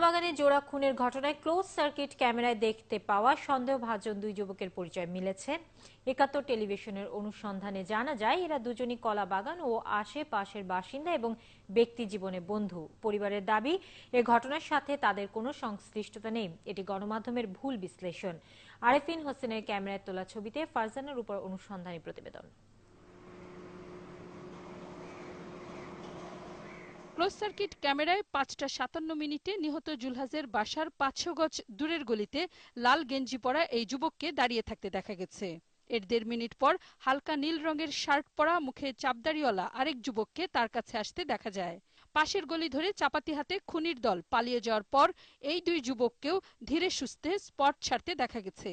কলাবাগানে জোড়া খুনের ঘটনায় ক্লোজ সার্কিট ক্যামেরায় দেখতে পাওয়া সন্দেহভাজন দুই যুবকের পরিচয় মিলেছে। একাত্তর টেলিভিশনের অনুসন্ধানে জানা যায়, এরা দুজনই কলাবাগান ও আশেপাশের বাসিন্দা এবং ব্যক্তি জীবনে বন্ধু। পরিবারের দাবি, এ ঘটনার সাথে তাদের কোনো সংশ্লিষ্টতা নেই। এটি গণমাধ্যমের ভুল বিশ্লেষণ। আরেফিন হোসেনের ক্যামেরায় তোলা ছবিতে ফারজানের উপর অনুসন্ধানী প্রতিবেদন। ক্লোজ সার্কিট ক্যামেরায় পাঁচটা সাতান্ন মিনিটে নিহত জুলহাজের বাসার পাঁচশো গজ দূরের গলিতে লাল গেঞ্জি পরা এই যুবককে দাঁড়িয়ে থাকতে দেখা গেছে। এর দেড় মিনিট পর হালকা নীল রঙের শার্ট পরা মুখে চাপদাড়িওয়ালা আরেক যুবককে তার কাছে আসতে দেখা যায়। পাশের গলি ধরে চাপাতি হাতে খুনির দল পালিয়ে যাওয়ার পর এই দুই যুবককেও ধীরে সুস্থে স্পট ছাড়তে দেখা গেছে।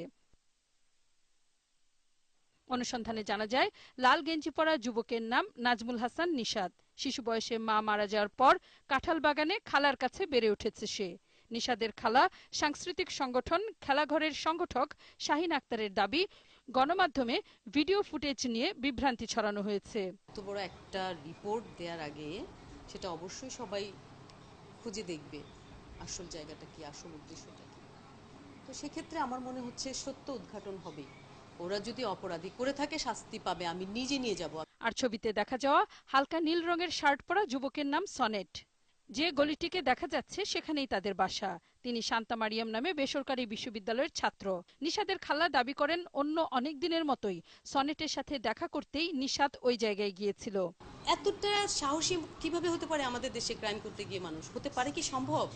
অনুসন্ধানে জানা যায়, লাল গেঞ্জি পরা যুবকের নাম নাজমুল হাসান নিষাদ শিশু বয়সে মা মারা যাওয়ার পর কাঁঠাল বাগানে খালার কাছে বেড়ে উঠেছে সে। নিষাদের খালা সাংস্কৃতিক সংগঠন খেলাঘরের সংগঠক শাহিন আক্তারের দাবি, গণমাধ্যমে ভিডিও ফুটেজ নিয়ে বিভ্রান্তি ছড়ানো হয়েছে। এত বড় একটা রিপোর্ট দেওয়ার আগে সেটা অবশ্যই সবাই খুঁজে দেখবে, আসল জায়গাটা কি, আসল উদ্দেশ্যটা কি। তো সেক্ষেত্রে আমার মনে হচ্ছে সত্য উদ্ঘাটন হবে ওরা যদি অপরাধী করে থাকে শাস্তি পাবে। আমি নিজে নিয়ে যাব। আর ছবিতে দেখা যাওয়া হালকা নীল রঙের শার্ট পরা যুবকের নাম সনেট। যে গলিটিকে দেখা যাচ্ছে সেখানেই তাদের বাসা। তিনি শান্তা মারিয়াম নামে বেসরকারি বিশ্ববিদ্যালয়ের ছাত্র। নিশাদের খালা দাবি করেন অন্য অনেক দিনের মতোই সনেটের সাথে দেখা করতেই নিশাদ ওই জায়গায় গিয়েছিল। এতটা সাহসী কীভাবে হতে পারে আমাদের দেশে ক্রাইম করতে গিয়ে মানুষ? হতে পারে কি সম্ভব?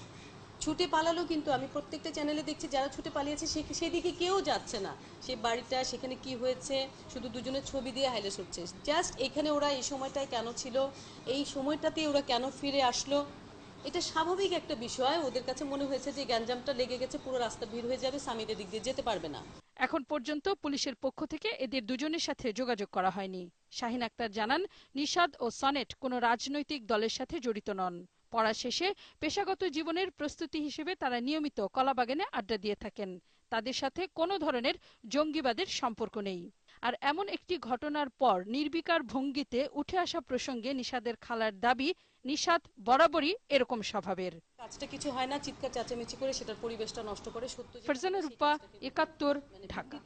ছুটে পালালো কিন্তু আমি প্রত্যেকটা চ্যানেলে দেখছি যারা ছুটে পালিয়েছে, সে সেদিকে কেউ যাচ্ছে না। সে বাড়িটা, সেখানে কি হয়েছে, শুধু দুজনের ছবি দিয়ে হাইলাইট হচ্ছে। জাস্ট এখানে ওরা এই সময়টায় কেন ছিল, এই সময়টাতে ওরা কেন ফিরে আসলো, এটা স্বাভাবিক একটা বিষয়। ওদের কাছে মনে হয়েছে যে গ্যাঞ্জামটা লেগে গেছে, পুরো রাস্তা ভিড় হয়ে যাবে, স্বামীদের দিক দিয়ে যেতে পারবে না। এখন পর্যন্ত পুলিশের পক্ষ থেকে এদের দুজনের সাথে যোগাযোগ করা হয়নি। শাহিন আক্তার জানান নিশাদ ও সনেট কোনো রাজনৈতিক দলের সাথে জড়িত নন। পড়া শেষে পেশাগত জীবনের প্রস্তুতি হিসেবে তারা নিয়মিত কলাবাগানে আড্ডা দিয়ে থাকেন। তাদের সাথে কোনো ধরনের জঙ্গিবাদের সম্পর্ক নেই। আর এমন একটি ঘটনার পর নির্বিকার ভঙ্গিতে উঠে আসা প্রসঙ্গে নিষাদের খালার দাবি নিষাদ বরাবরই এরকম স্বভাবের। কাজটা কিছু হয় না চিৎকার চেঁচামেচি করে সেটার পরিবেশটা নষ্ট করে সত্য ফারজানা রূপা একাত্তর মানে ঢাকা।